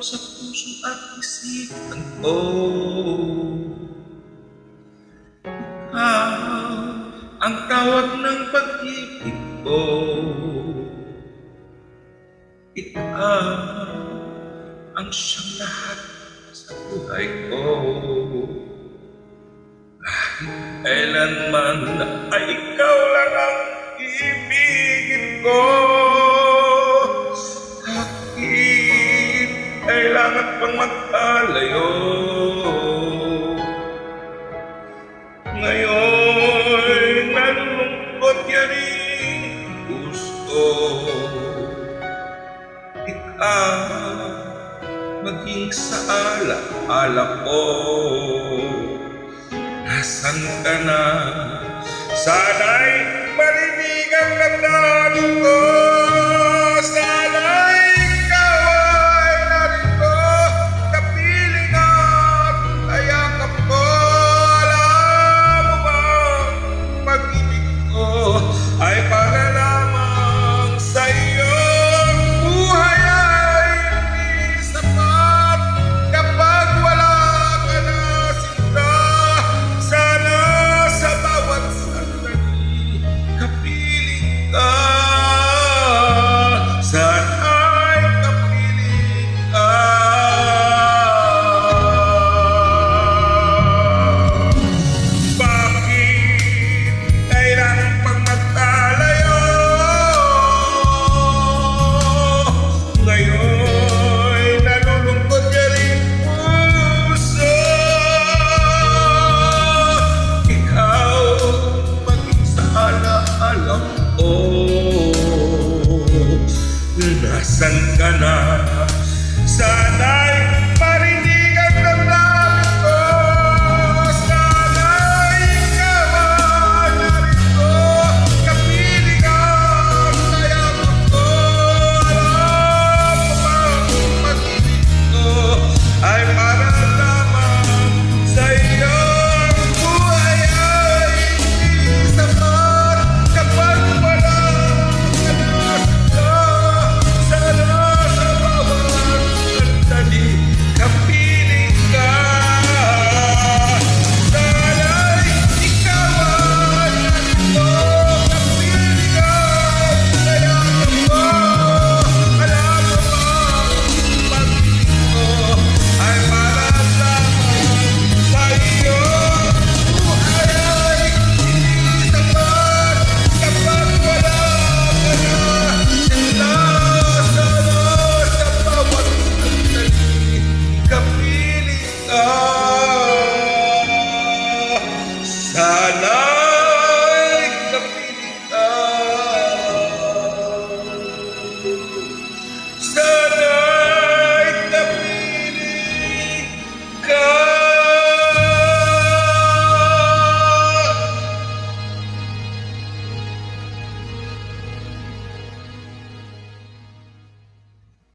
puso at isipan ko. Ikaw ang tawag ng pag-ibig ko. Ikaw ang siyang lahat sa buhay ko. Kahit kailanman ay ikaw lang ang ibigin ko kailangan pang magkalayo Ngayon nalulungkot yan gusto. Ikaw maging sa ala-ala ko. Nasaan ka na? Sana'y marinig ang nagdaan ko sangana